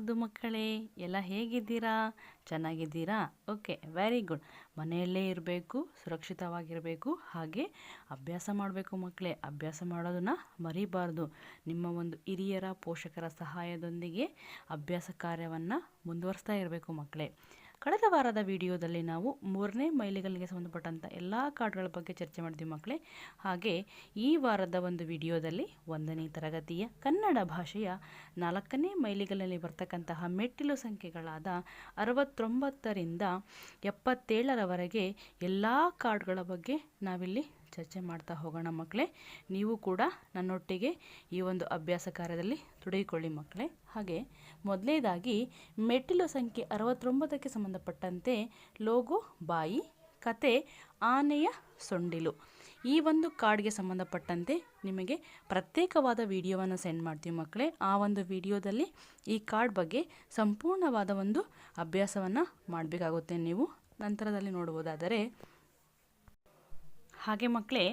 ಮುದ್ದು ಮಕ್ಕಳೇ, ಎಲ್ಲ ಹೇಗಿದ್ದೀರಾ? ಚೆನ್ನಾಗಿದ್ದೀರಾ? Okay, very good. ಮನೆಯಲ್ಲೇ ಇರಬೇಕು, ಸುರಕ್ಷಿತವಾಗಿರಬೇಕು, ಹಾಗೆ ಅಭ್ಯಾಸ ಮಾಡಬೇಕು ಮಕ್ಕಳೇ. ಅಭ್ಯಾಸ ಮಾಡೋದನ್ನು ಮರಿಬಾರ್ದು. ನಿಮ್ಮ ಒಂದು ಹಿರಿಯರ, ಪೋಷಕರ ಸಹಾಯದೊಂದಿಗೆ ಅಭ್ಯಾಸ ಕಾರ್ಯವನ್ನು ಮುಂದುವರಿಸ್ತಾ ಇರಬೇಕು ಮಕ್ಕಳೇ. ಕಳೆದ ವಾರದ ವಿಡಿಯೋದಲ್ಲಿ ನಾವು ಮೂರನೇ ಮೈಲಿಗಲ್ಲಿಗೆ ಸಂಬಂಧಪಟ್ಟಂಥ ಎಲ್ಲ ಕಾರ್ಡ್ಗಳ ಬಗ್ಗೆ ಚರ್ಚೆ ಮಾಡಿದ್ವಿ ಮಕ್ಕಳೇ ಹಾಗೆ ಈ ವಾರದ ಒಂದು ವಿಡಿಯೋದಲ್ಲಿ ಒಂದನೇ ತರಗತಿಯ ಕನ್ನಡ ಭಾಷೆಯ ನಾಲ್ಕನೇ ಮೈಲಿಗಲ್ಲಲ್ಲಿ ಬರ್ತಕ್ಕಂತಹ ಮೆಟ್ಟಿಲು ಸಂಖ್ಯೆಗಳಾದ ಅರವತ್ತೊಂಬತ್ತರಿಂದ ಎಪ್ಪತ್ತೇಳರವರೆಗೆ ಎಲ್ಲ ಕಾರ್ಡ್ಗಳ ಬಗ್ಗೆ ನಾವಿಲ್ಲಿ ಚರ್ಚೆ ಮಾಡ್ತಾ ಹೋಗೋಣ ಮಕ್ಕಳೇ. ನೀವು ಕೂಡ ನನ್ನೊಟ್ಟಿಗೆ ಈ ಒಂದು ಅಭ್ಯಾಸ ಕಾರ್ಯದಲ್ಲಿ ತೊಡಗಿಕೊಳ್ಳಿ ಮಕ್ಕಳೇ. ಹಾಗೆ ಮೊದಲನೇದಾಗಿ ಮೆಟ್ಟಿಲು ಸಂಖ್ಯೆ ಅರವತ್ತೊಂಬತ್ತಕ್ಕೆ ಸಂಬಂಧಪಟ್ಟಂತೆ ಲೋಗೋ, ಬಾಯಿ, ಕತೆ, ಆನೆಯ ಸೊಂಡಿಲು. ಈ ಒಂದು ಕಾರ್ಡ್ಗೆ ಸಂಬಂಧಪಟ್ಟಂತೆ ನಿಮಗೆ ಪ್ರತ್ಯೇಕವಾದ ವಿಡಿಯೋವನ್ನು ಸೆಂಡ್ ಮಾಡ್ತೀವಿ ಮಕ್ಕಳೇ. ಆ ಒಂದು ವಿಡಿಯೋದಲ್ಲಿ ಈ ಕಾರ್ಡ್ ಬಗ್ಗೆ ಸಂಪೂರ್ಣವಾದ ಒಂದು ಅಭ್ಯಾಸವನ್ನು ಮಾಡಬೇಕಾಗುತ್ತೆ ನೀವು. ನಂತರದಲ್ಲಿ ನೋಡುವುದಾದರೆ ಹಾಗೆ ಮಕ್ಕಳೇ,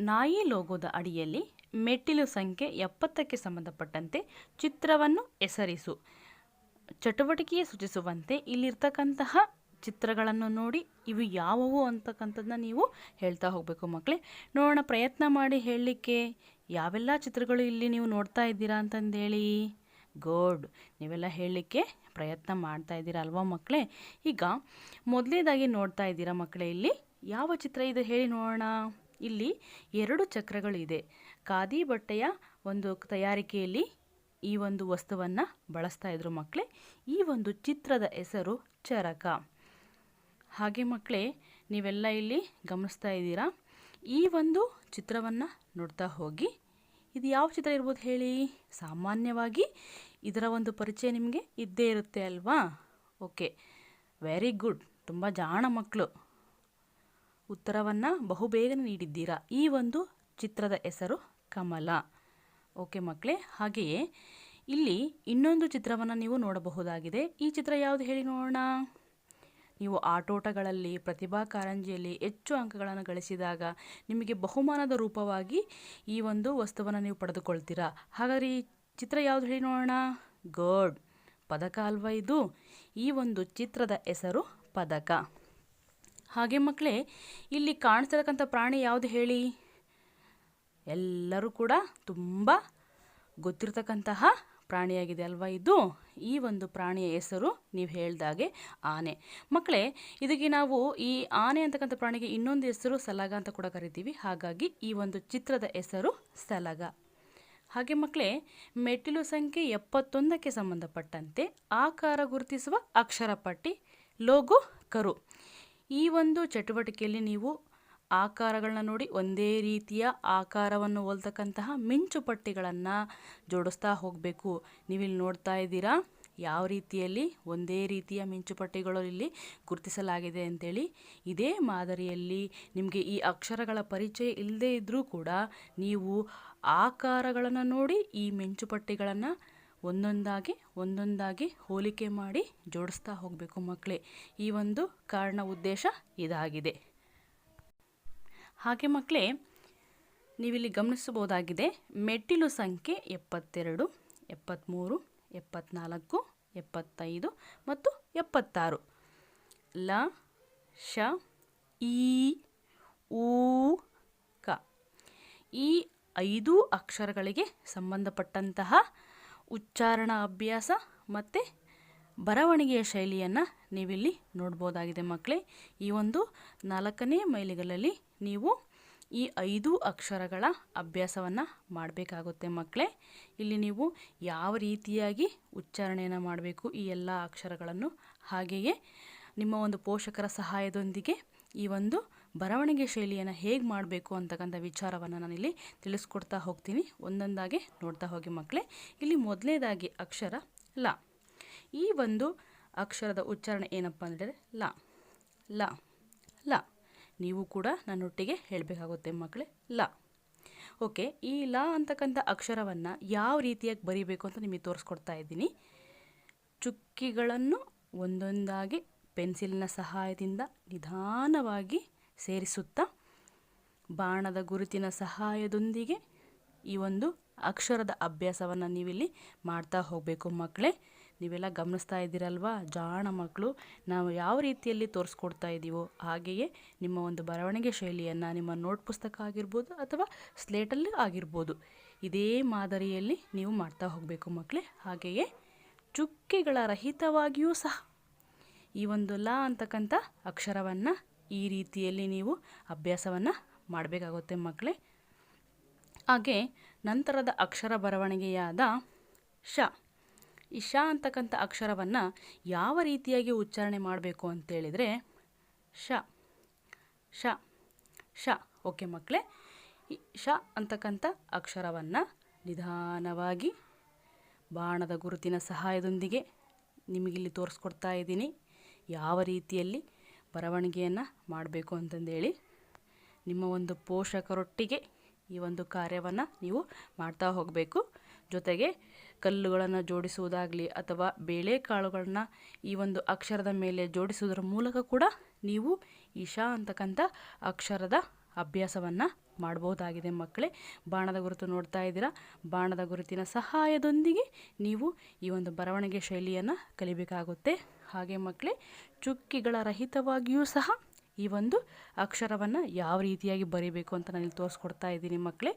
ನಾಯಿ ಲೋಗೋದ ಅಡಿಯಲ್ಲಿ ಮೆಟ್ಟಿಲು ಸಂಖ್ಯೆ ಎಪ್ಪತ್ತಕ್ಕೆ ಸಂಬಂಧಪಟ್ಟಂತೆ ಚಿತ್ರವನ್ನು ಹೆಸರಿಸು. ಚಟುವಟಿಕೆಯೇ ಸೂಚಿಸುವಂತೆ ಇಲ್ಲಿರ್ತಕ್ಕಂತಹ ಚಿತ್ರಗಳನ್ನು ನೋಡಿ ಇವು ಯಾವುವು ಅಂತಕ್ಕಂಥದ್ದನ್ನ ನೀವು ಹೇಳ್ತಾ ಹೋಗಬೇಕು ಮಕ್ಕಳೇ. ನೋಡೋಣ, ಪ್ರಯತ್ನ ಮಾಡಿ ಹೇಳಲಿಕ್ಕೆ ಯಾವೆಲ್ಲ ಚಿತ್ರಗಳು ಇಲ್ಲಿ ನೀವು ನೋಡ್ತಾ ಇದ್ದೀರಾ ಅಂತಂದೇಳಿ? ಗುಡ್ ನೀವೆಲ್ಲ ಹೇಳಲಿಕ್ಕೆ ಪ್ರಯತ್ನ ಮಾಡ್ತಾ ಇದ್ದೀರಾ ಅಲ್ವಾ ಮಕ್ಕಳೇ? ಈಗ ಮೊದಲನೇದಾಗಿ ನೋಡ್ತಾ ಇದ್ದೀರಾ ಮಕ್ಕಳೇ ಇಲ್ಲಿ? ಯಾವ ಚಿತ್ರ ಇದು ಹೇಳಿ ನೋಡೋಣ? ಇಲ್ಲಿ ಎರಡು ಚಕ್ರಗಳಿದೆ. ಖಾದಿ ಬಟ್ಟೆಯ ಒಂದು ತಯಾರಿಕೆಯಲ್ಲಿ ಈ ಒಂದು ವಸ್ತುವನ್ನು ಬಳಸ್ತಾ ಇದ್ರು ಮಕ್ಕಳೇ ಈ ಒಂದು ಚಿತ್ರದ ಹೆಸರು ಚರಕ. ಹಾಗೆ ಮಕ್ಕಳೇ ನೀವೆಲ್ಲ ಇಲ್ಲಿ ಗಮನಿಸ್ತಾ ಇದ್ದೀರಾ? ಈ ಒಂದು ಚಿತ್ರವನ್ನು ನೋಡ್ತಾ ಹೋಗಿ. ಇದು ಯಾವ ಚಿತ್ರ ಇರ್ಬೋದು ಹೇಳಿ? ಸಾಮಾನ್ಯವಾಗಿ ಇದರ ಒಂದು ಪರಿಚಯ ನಿಮಗೆ ಇದ್ದೇ ಇರುತ್ತೆ ಅಲ್ವಾ? ಓಕೆ. Very good. ತುಂಬ ಜಾಣ ಮಕ್ಕಳು ಉತ್ತರವನ್ನು ಬಹುಬೇಗನೆ ನೀಡಿದ್ದೀರಾ? ಈ ಒಂದು ಚಿತ್ರದ ಹೆಸರು ಕಮಲ. ಓಕೆ ಮಕ್ಕಳೇ ಹಾಗೆಯೇ ಇಲ್ಲಿ ಇನ್ನೊಂದು ಚಿತ್ರವನ್ನು ನೀವು ನೋಡಬಹುದಾಗಿದೆ. ಈ ಚಿತ್ರ ಯಾವುದು ಹೇಳಿ ನೋಡೋಣ? ನೀವು ಆಟೋಟಗಳಲ್ಲಿ, ಪ್ರತಿಭಾ ಕಾರಂಜಿಯಲ್ಲಿ ಹೆಚ್ಚು ಅಂಕಗಳನ್ನು ಗಳಿಸಿದಾಗ ನಿಮಗೆ ಬಹುಮಾನದ ರೂಪವಾಗಿ ಈ ಒಂದು ವಸ್ತುವನ್ನು ನೀವು ಪಡೆದುಕೊಳ್ತೀರಾ? ಹಾಗಾದರೆ ಈ ಚಿತ್ರ ಯಾವುದು ಹೇಳಿ ನೋಡೋಣ? ಗೋಡ್ ಪದಕ ಅಲ್ವಾ ಇದು? ಈ ಒಂದು ಚಿತ್ರದ ಹೆಸರು ಪದಕ. ಹಾಗೆ ಮಕ್ಕಳೇ, ಇಲ್ಲಿ ಕಾಣಿಸ್ತಕ್ಕಂಥ ಪ್ರಾಣಿ ಯಾವುದು ಹೇಳಿ? ಎಲ್ಲರೂ ಕೂಡ ತುಂಬ ಗೊತ್ತಿರತಕ್ಕಂತಹ ಪ್ರಾಣಿಯಾಗಿದೆ ಅಲ್ವಾ ಇದು? ಈ ಒಂದು ಪ್ರಾಣಿಯ ಹೆಸರು ನೀವು ಹೇಳ್ದಾಗೆ ಆನೆ. ಮಕ್ಕಳೇ, ಇದಕ್ಕೆ ನಾವು ಈ ಆನೆ ಅಂತಕ್ಕಂಥ ಪ್ರಾಣಿಗೆ ಇನ್ನೊಂದು ಹೆಸರು ಸಲಗ ಅಂತ ಕೂಡ ಕರಿತೀವಿ. ಹಾಗಾಗಿ ಈ ಒಂದು ಚಿತ್ರದ ಹೆಸರು ಸಲಗ. ಹಾಗೆ ಮಕ್ಕಳೇ, ಮೆಟ್ಟಿಲು ಸಂಖ್ಯೆ ಎಪ್ಪತ್ತೊಂದಕ್ಕೆ ಸಂಬಂಧಪಟ್ಟಂತೆ ಆಕಾರ ಗುರುತಿಸುವ ಅಕ್ಷರ ಪಟ್ಟಿ, ಲೋಗೋ, ಕರು. ಈ ಒಂದು ಚಟುವಟಿಕೆಯಲ್ಲಿ ನೀವು ಆಕಾರಗಳನ್ನ ನೋಡಿ ಒಂದೇ ರೀತಿಯ ಆಕಾರವನ್ನು ಹೋಲ್ತಕ್ಕಂತಹ ಮಿಂಚು ಪಟ್ಟಿಗಳನ್ನು ಜೋಡಿಸ್ತಾ ಹೋಗಬೇಕು. ನೀವಿಲ್ಲಿ ನೋಡ್ತಾ ಇದ್ದೀರಾ, ಯಾವ ರೀತಿಯಲ್ಲಿ ಒಂದೇ ರೀತಿಯ ಮಿಂಚುಪಟ್ಟಿಗಳು ಇಲ್ಲಿ ಗುರುತಿಸಲಾಗಿದೆ ಅಂತೇಳಿ. ಇದೇ ಮಾದರಿಯಲ್ಲಿ ನಿಮಗೆ ಈ ಅಕ್ಷರಗಳ ಪರಿಚಯ ಇಲ್ಲದೇ ಇದ್ದರೂ ಕೂಡ ನೀವು ಆಕಾರಗಳನ್ನು ನೋಡಿ ಈ ಮಿಂಚುಪಟ್ಟಿಗಳನ್ನು ಒಂದೊಂದಾಗಿ ಒಂದೊಂದಾಗಿ ಹೋಲಿಕೆ ಮಾಡಿ ಜೋಡಿಸ್ತಾ ಹೋಗಬೇಕು ಮಕ್ಕಳೇ. ಈ ಒಂದು ಕಾರಣ ಉದ್ದೇಶ ಇದಾಗಿದೆ. ಹಾಗೆ ಮಕ್ಕಳೇ, ನೀವಿಲ್ಲಿ ಗಮನಿಸಬಹುದಾಗಿದೆ, ಮೆಟ್ಟಿಲು ಸಂಖ್ಯೆ ಎಪ್ಪತ್ತೆರಡು ಎಪ್ಪತ್ತ್ಮೂರು ಎಪ್ಪತ್ನಾಲ್ಕು, ಎಪ್ಪತ್ತೈದು ಮತ್ತು ಎಪ್ಪತ್ತಾರು. ಲ, ಶ ಈ ಊ ಕ. ಈ ಐದು ಅಕ್ಷರಗಳಿಗೆ ಸಂಬಂಧಪಟ್ಟಂತಹ ಉಚ್ಚಾರಣಾ ಅಭ್ಯಾಸ ಮತ್ತು ಬರವಣಿಗೆಯ ಶೈಲಿಯನ್ನು ನೀವಿಲ್ಲಿ ನೋಡ್ಬೋದಾಗಿದೆ ಮಕ್ಕಳೇ ಈ ಒಂದು ನಾಲ್ಕನೇ ಮೈಲಿಗಲಲ್ಲಿ ನೀವು ಈ ಐದು ಅಕ್ಷರಗಳ ಅಭ್ಯಾಸವನ್ನು ಮಾಡಬೇಕಾಗುತ್ತೆ ಮಕ್ಕಳೇ ಇಲ್ಲಿ ನೀವು ಯಾವ ರೀತಿಯಾಗಿ ಉಚ್ಚಾರಣೆಯನ್ನು ಮಾಡಬೇಕು ಈ ಎಲ್ಲ ಅಕ್ಷರಗಳನ್ನು? ಹಾಗೆಯೇ ನಿಮ್ಮ ಒಂದು ಪೋಷಕರ ಸಹಾಯದೊಂದಿಗೆ ಈ ಒಂದು ಬರವಣಿಗೆ ಶೈಲಿಯನ್ನು ಹೇಗೆ ಮಾಡಬೇಕು ಅಂತಕ್ಕಂಥ ವಿಚಾರವನ್ನು ನಾನಿಲ್ಲಿ ತಿಳಿಸ್ಕೊಡ್ತಾ ಹೋಗ್ತೀನಿ. ಒಂದೊಂದಾಗಿ ನೋಡ್ತಾ ಹೋಗಿ ಮಕ್ಕಳೇ ಇಲ್ಲಿ ಮೊದಲನೇದಾಗಿ ಅಕ್ಷರ ಲ. ಈ ಒಂದು ಅಕ್ಷರದ ಉಚ್ಚಾರಣೆ ಏನಪ್ಪ ಅಂದರೆ ಲ. ಲ. ಲ. ನೀವು ಕೂಡ ನನ್ನೊಟ್ಟಿಗೆ ಹೇಳಬೇಕಾಗುತ್ತೆ ಮಕ್ಕಳೇ ಲ. ಓಕೆ, ಈ ಲ ಅಂತಕ್ಕಂಥ ಅಕ್ಷರವನ್ನು ಯಾವ ರೀತಿಯಾಗಿ ಬರೀಬೇಕು ಅಂತ ನಿಮಗೆ ತೋರಿಸ್ಕೊಡ್ತಾ ಇದ್ದೀನಿ. ಚುಕ್ಕಿಗಳನ್ನು ಒಂದೊಂದಾಗಿ ಪೆನ್ಸಿಲ್ನ ಸಹಾಯದಿಂದ ನಿಧಾನವಾಗಿ ಸೇರಿಸುತ್ತಾ ಬಾಣದ ಗುರುತಿನ ಸಹಾಯದೊಂದಿಗೆ ಈ ಒಂದು ಅಕ್ಷರದ ಅಭ್ಯಾಸವನ್ನು ನೀವಿಲ್ಲಿ ಮಾಡ್ತಾ ಹೋಗಬೇಕು ಮಕ್ಕಳೇ ನೀವೆಲ್ಲ ಗಮನಿಸ್ತಾ ಇದ್ದೀರಲ್ವಾ? ಜಾಣ ಮಕ್ಕಳು ನಾವು ಯಾವ ರೀತಿಯಲ್ಲಿ ತೋರಿಸ್ಕೊಡ್ತಾ ಇದ್ದೀವೋ ಹಾಗೆಯೇ ನಿಮ್ಮ ಒಂದು ಬರವಣಿಗೆ ಶೈಲಿಯನ್ನು, ನಿಮ್ಮ ನೋಟ್ ಪುಸ್ತಕ ಆಗಿರ್ಬೋದು ಅಥವಾ ಸ್ಲೇಟಲ್ಲಿ ಆಗಿರ್ಬೋದು. ಇದೇ ಮಾದರಿಯಲ್ಲಿ ನೀವು ಮಾಡ್ತಾ ಹೋಗಬೇಕು ಮಕ್ಕಳೇ ಹಾಗೆಯೇ ಚುಕ್ಕೆಗಳ ರಹಿತವಾಗಿಯೂ ಸಹ ಈ ಒಂದು ಲಾ ಅಂತಕ್ಕಂಥ ಅಕ್ಷರವನ್ನು ಈ ರೀತಿಯಲ್ಲಿ ನೀವು ಅಭ್ಯಾಸವನ್ನು ಮಾಡಬೇಕಾಗುತ್ತೆ ಮಕ್ಕಳೇ. ಹಾಗೆ ನಂತರದ ಅಕ್ಷರ ಬರವಣಿಗೆಯಾದ ಶ. ಈ ಶ ಅಂತಕ್ಕಂಥ ಅಕ್ಷರವನ್ನು ಯಾವ ರೀತಿಯಾಗಿ ಉಚ್ಚಾರಣೆ ಮಾಡಬೇಕು ಅಂತೇಳಿದರೆ ಶ ಶ ಶ. ಓಕೆ ಮಕ್ಕಳೇ. ಈ ಶ ಅಂತಕ್ಕಂಥ ಅಕ್ಷರವನ್ನು ನಿಧಾನವಾಗಿ ಬಾಣದ ಗುರುತಿನ ಸಹಾಯದೊಂದಿಗೆ ನಿಮಗಿಲ್ಲಿ ತೋರಿಸ್ಕೊಡ್ತಾ ಇದ್ದೀನಿ. ಯಾವ ರೀತಿಯಲ್ಲಿ ಬರವಣಿಗೆಯನ್ನು ಮಾಡಬೇಕು ಅಂತಂದೇಳಿ ನಿಮ್ಮ ಒಂದು ಪೋಷಕರೊಟ್ಟಿಗೆ ಈ ಒಂದು ಕಾರ್ಯವನ್ನು ನೀವು ಮಾಡ್ತಾ ಹೋಗಬೇಕು. ಜೊತೆಗೆ ಕಲ್ಲುಗಳನ್ನು ಜೋಡಿಸುವುದಾಗಲಿ ಅಥವಾ ಬೇಳೆಕಾಳುಗಳನ್ನ ಈ ಒಂದು ಅಕ್ಷರದ ಮೇಲೆ ಜೋಡಿಸುವುದರ ಮೂಲಕ ಕೂಡ ನೀವು ಇಶಾ ಅಂತಕ್ಕಂಥ ಅಕ್ಷರದ ಅಭ್ಯಾಸವನ್ನು ಮಾಡ್ಬೋದಾಗಿದೆ ಮಕ್ಕಳೇ. ಬಾಣದ ಗುರುತು ನೋಡ್ತಾ ಇದ್ದೀರಾ? ಬಾಣದ ಗುರುತಿನ ಸಹಾಯದೊಂದಿಗೆ ನೀವು ಈ ಒಂದು ಬರವಣಿಗೆ ಶೈಲಿಯನ್ನು ಕಲಿಬೇಕಾಗುತ್ತೆ. ಹಾಗೆ ಮಕ್ಕಳೇ, ಚುಕ್ಕಿಗಳ ರಹಿತವಾಗಿಯೂ ಸಹ ಈ ಒಂದು ಅಕ್ಷರವನ್ನು ಯಾವ ರೀತಿಯಾಗಿ ಬರೀಬೇಕು ಅಂತ ನಾನು ಇಲ್ಲಿ ತೋರಿಸ್ಕೊಡ್ತಾ ಇದ್ದೀನಿ ಮಕ್ಕಳೇ.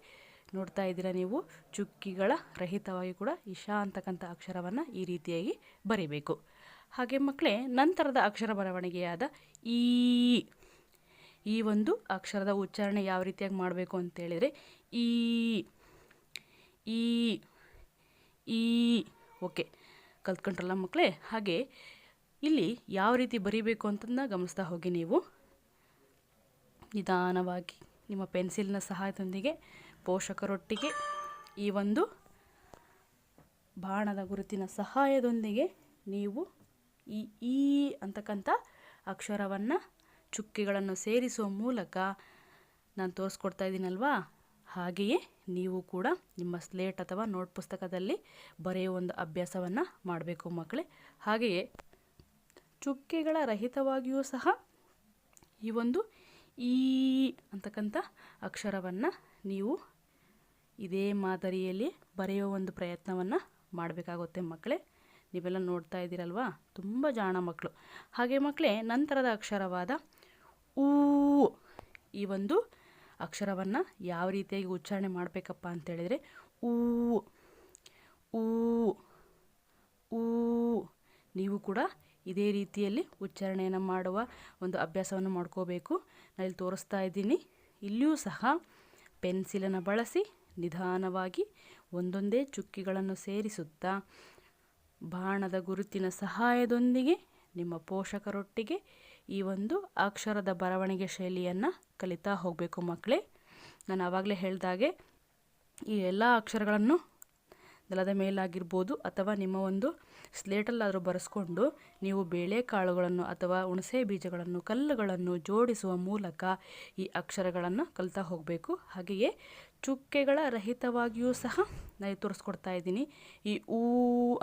ನೋಡ್ತಾ ಇದ್ದೀರಾ ನೀವು? ಚುಕ್ಕಿಗಳ ರಹಿತವಾಗಿ ಕೂಡ ಇಶಾ ಅಂತಕ್ಕಂಥ ಅಕ್ಷರವನ್ನು ಈ ರೀತಿಯಾಗಿ ಬರೀಬೇಕು. ಹಾಗೆ ಮಕ್ಕಳೇ, ನಂತರದ ಅಕ್ಷರ ಬರವಣಿಗೆಯಾದ ಈ ಈ ಒಂದು ಅಕ್ಷರದ ಉಚ್ಚಾರಣೆ ಯಾವ ರೀತಿಯಾಗಿ ಮಾಡಬೇಕು ಅಂತೇಳಿದರೆ ಈ ಈ ಈ, ಓಕೆ, ಕಲ್ತ್ಕೊಂಡ್ರಲ್ಲ ಮಕ್ಕಳೇ? ಹಾಗೆ ಇಲ್ಲಿ ಯಾವ ರೀತಿ ಬರೀಬೇಕು ಅಂತಂದ ಗಮನಿಸ್ತಾ ಹೋಗಿ ನೀವು. ನಿಧಾನವಾಗಿ ನಿಮ್ಮ ಪೆನ್ಸಿಲ್ನ ಸಹಾಯದೊಂದಿಗೆ ಪೋಷಕರೊಟ್ಟಿಗೆ ಈ ಒಂದು ಬಾಣದ ಗುರುತಿನ ಸಹಾಯದೊಂದಿಗೆ ನೀವು ಈ ಈ ಅಂತಕ್ಕಂಥ ಅಕ್ಷರವನ್ನು ಚುಕ್ಕೆಗಳನ್ನು ಸೇರಿಸುವ ಮೂಲಕ ನಾನು ತೋರಿಸ್ಕೊಡ್ತಾ ಇದ್ದೀನಲ್ವಾ ಹಾಗೆಯೇ ನೀವು ಕೂಡ ನಿಮ್ಮ ಸ್ಲೇಟ್ ಅಥವಾ ನೋಟ್ ಪುಸ್ತಕದಲ್ಲಿ ಬರೆಯುವ ಒಂದು ಅಭ್ಯಾಸವನ್ನು ಮಾಡಬೇಕು ಮಕ್ಕಳೇ. ಹಾಗೆಯೇ ಚುಕ್ಕೆಗಳ ರಹಿತವಾಗಿಯೂ ಸಹ ಈ ಒಂದು ಈ ಅಂತಕ್ಕಂಥ ಅಕ್ಷರವನ್ನು ನೀವು ಇದೇ ಮಾದರಿಯಲ್ಲಿ ಬರೆಯುವ ಒಂದು ಪ್ರಯತ್ನವನ್ನು ಮಾಡಬೇಕಾಗುತ್ತೆ ಮಕ್ಕಳೇ. ನೀವೆಲ್ಲ ನೋಡ್ತಾ ಇದ್ದೀರಲ್ವಾ? ತುಂಬ ಜಾಣ ಮಕ್ಕಳು. ಹಾಗೆ ಮಕ್ಕಳೇ, ನಂತರದ ಅಕ್ಷರವಾದ ಒಂದು ಅಕ್ಷರವನ್ನು ಯಾವ ರೀತಿಯಾಗಿ ಉಚ್ಚಾರಣೆ ಮಾಡಬೇಕಪ್ಪ ಅಂತೇಳಿದರೆ ಊ ಊ ಊ. ನೀವು ಕೂಡ ಇದೇ ರೀತಿಯಲ್ಲಿ ಉಚ್ಚಾರಣೆಯನ್ನು ಮಾಡುವ ಒಂದು ಅಭ್ಯಾಸವನ್ನು ಮಾಡ್ಕೋಬೇಕು. ನಾನಿಲ್ಲಿ ತೋರಿಸ್ತಾ ಇದ್ದೀನಿ. ಇಲ್ಲಿಯೂ ಸಹ ಪೆನ್ಸಿಲನ್ನು ಬಳಸಿ ನಿಧಾನವಾಗಿ ಒಂದೊಂದೇ ಚುಕ್ಕಿಗಳನ್ನು ಸೇರಿಸುತ್ತಾ ಬಾಣದ ಗುರುತಿನ ಸಹಾಯದೊಂದಿಗೆ ನಿಮ್ಮ ಪೋಷಕರೊಟ್ಟಿಗೆ ಈ ಒಂದು ಅಕ್ಷರದ ಬರವಣಿಗೆ ಶೈಲಿಯನ್ನು ಕಲಿತಾ ಹೋಗಬೇಕು ಮಕ್ಕಳೇ. ನಾನು ಆವಾಗಲೇ ಹೇಳಿದಾಗೆ ಈ ಎಲ್ಲ ಅಕ್ಷರಗಳನ್ನು ನೆಲದ ಮೇಲಾಗಿರ್ಬೋದು ಅಥವಾ ನಿಮ್ಮ ಒಂದು ಸ್ಲೇಟಲ್ಲಾದರೂ ಬರೆಸ್ಕೊಂಡು ನೀವು ಬೇಳೆಕಾಳುಗಳನ್ನು ಅಥವಾ ಹುಣಸೆ ಬೀಜಗಳನ್ನು, ಕಲ್ಲುಗಳನ್ನು ಜೋಡಿಸುವ ಮೂಲಕ ಈ ಅಕ್ಷರಗಳನ್ನು ಕಲಿತಾ ಹೋಗಬೇಕು. ಹಾಗೆಯೇ ಚುಕ್ಕೆಗಳ ರಹಿತವಾಗಿಯೂ ಸಹ ನಾನು ತೋರಿಸ್ಕೊಡ್ತಾ ಇದ್ದೀನಿ. ಈ ಊ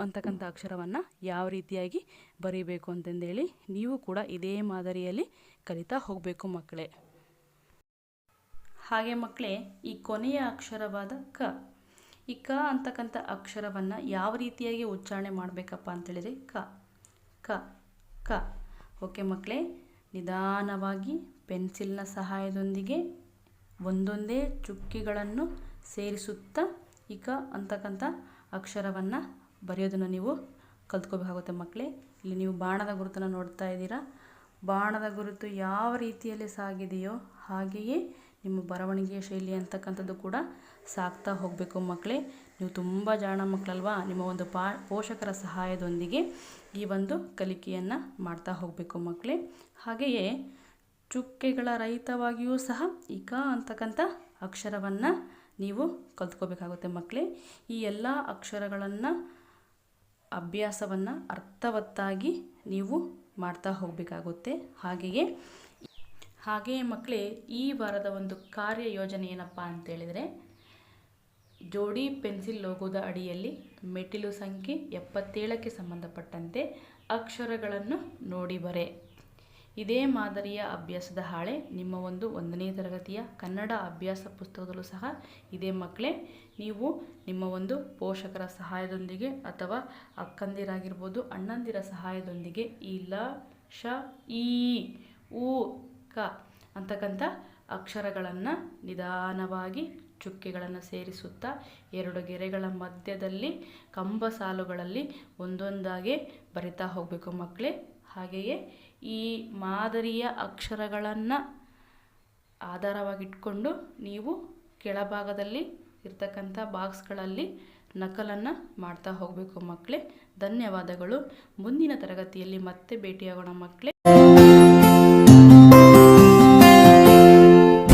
ಅಂತಕ್ಕಂಥ ಅಕ್ಷರವನ್ನು ಯಾವ ರೀತಿಯಾಗಿ ಬರೀಬೇಕು ಅಂತಂದೇಳಿ ನೀವು ಕೂಡ ಇದೇ ಮಾದರಿಯಲ್ಲಿ ಕಲಿತಾ ಹೋಗಬೇಕು ಮಕ್ಕಳೇ. ಹಾಗೆ ಮಕ್ಕಳೇ, ಈ ಕೊನೆಯ ಅಕ್ಷರವಾದ ಕ ಈ ಕ ಅಂತಕ್ಕಂಥ ಅಕ್ಷರವನ್ನು ಯಾವ ರೀತಿಯಾಗಿ ಉಚ್ಚಾರಣೆ ಮಾಡಬೇಕಪ್ಪ ಅಂತೇಳಿದರೆ ಕ ಕ ಕ. ಓಕೆ ಮಕ್ಕಳೇ ನಿಧಾನವಾಗಿ ಪೆನ್ಸಿಲ್ನ ಸಹಾಯದೊಂದಿಗೆ ಒಂದೊಂದೇ ಚುಕ್ಕಿಗಳನ್ನು ಸೇರಿಸುತ್ತಾ ಈ ಕ ಅಂತಕ್ಕಂಥ ಅಕ್ಷರವನ್ನು ಬರೆಯೋದನ್ನು ನೀವು ಕಲ್ತ್ಕೋಬೇಕಾಗುತ್ತೆ ಮಕ್ಕಳೇ ಇಲ್ಲಿ ನೀವು ಬಾಣದ ಗುರುತನ್ನು ನೋಡ್ತಾ ಇದ್ದೀರಾ. ಬಾಣದ ಗುರುತು ಯಾವ ರೀತಿಯಲ್ಲಿ ಸಾಗಿದೆಯೋ ಹಾಗೆಯೇ ನಿಮ್ಮ ಬರವಣಿಗೆಯ ಶೈಲಿ ಅಂತಕ್ಕಂಥದ್ದು ಕೂಡ ಸಾಕ್ತಾ ಹೋಗಬೇಕು ಮಕ್ಕಳೇ. ನೀವು ತುಂಬ ಜಾಣ ಮಕ್ಕಳಲ್ವಾ? ನಿಮ್ಮ ಒಂದು ಪಾ, ಪೋಷಕರ ಸಹಾಯದೊಂದಿಗೆ ಈ ಒಂದು ಕಲಿಕೆಯನ್ನು ಮಾಡ್ತಾ ಹೋಗಬೇಕು ಮಕ್ಕಳೇ. ಹಾಗೆಯೇ ಚುಕ್ಕೆಗಳ ರಹಿತವಾಗಿಯೂ ಸಹ ಈ ಅಂತಕ್ಕಂಥ ಅಕ್ಷರವನ್ನು ನೀವು ಕಲ್ತ್ಕೋಬೇಕಾಗುತ್ತೆ ಮಕ್ಕಳೇ. ಈ ಎಲ್ಲ ಅಕ್ಷರಗಳನ್ನು ಅಭ್ಯಾಸವನ್ನು ಅರ್ಥವತ್ತಾಗಿ ನೀವು ಮಾಡ್ತಾ ಹೋಗಬೇಕಾಗುತ್ತೆ. ಹಾಗೆಯೇ ಹಾಗೆಯೇ ಮಕ್ಕಳೇ ಈ ವಾರದ ಒಂದು ಕಾರ್ಯ ಯೋಜನೆ ಏನಪ್ಪ ಅಂತೇಳಿದರೆ ಜೋಡಿ ಪೆನ್ಸಿಲ್ ಲೋಗೋದ ಅಡಿಯಲ್ಲಿ ಮೆಟ್ಟಿಲು ಸಂಖ್ಯೆ ಎಪ್ಪತ್ತೇಳಕ್ಕೆ ಸಂಬಂಧಪಟ್ಟಂತೆ ಅಕ್ಷರಗಳನ್ನು ನೋಡಿ ಬರೆ. ಇದೇ ಮಾದರಿಯ ಅಭ್ಯಾಸದ ಹಾಳೆ, ನಿಮ್ಮ ಒಂದು ಒಂದನೇ ತರಗತಿಯ ಕನ್ನಡ ಅಭ್ಯಾಸ ಪುಸ್ತಕದಲ್ಲೂ ಸಹ ಇದೇ ಮಕ್ಕಳೇ ನೀವು ನಿಮ್ಮ ಒಂದು ಪೋಷಕರ ಸಹಾಯದೊಂದಿಗೆ ಅಥವಾ ಅಕ್ಕಂದಿರಾಗಿರ್ಬೋದು, ಅಣ್ಣಂದಿರ ಸಹಾಯದೊಂದಿಗೆ ಈ ಲ ಶ ಈ, ಉ ಕ ಅಂತಕ್ಕಂಥ ಅಕ್ಷರಗಳನ್ನು ನಿಧಾನವಾಗಿ ಚುಕ್ಕೆಗಳನ್ನು ಸೇರಿಸುತ್ತಾ ಎರಡು ಗೆರೆಗಳ ಮಧ್ಯದಲ್ಲಿ ಕಂಬ ಸಾಲುಗಳಲ್ಲಿ ಒಂದೊಂದಾಗಿ ಬರಿತಾ ಹೋಗಬೇಕು ಮಕ್ಕಳೇ. ಹಾಗೆಯೇ ಈ ಮಾದರಿಯ ಅಕ್ಷರಗಳನ್ನು ಆಧಾರವಾಗಿಟ್ಕೊಂಡು ನೀವು ಕೆಳಭಾಗದಲ್ಲಿ ಇರ್ತಕ್ಕಂಥ ಬಾಕ್ಸ್ಗಳಲ್ಲಿ ನಕಲನ್ನು ಮಾಡ್ತಾ ಹೋಗಬೇಕು ಮಕ್ಕಳೇ. ಧನ್ಯವಾದಗಳು. ಮುಂದಿನ ತರಗತಿಯಲ್ಲಿ ಮತ್ತೆ ಭೇಟಿಯಾಗೋಣ ಮಕ್ಕಳೇ.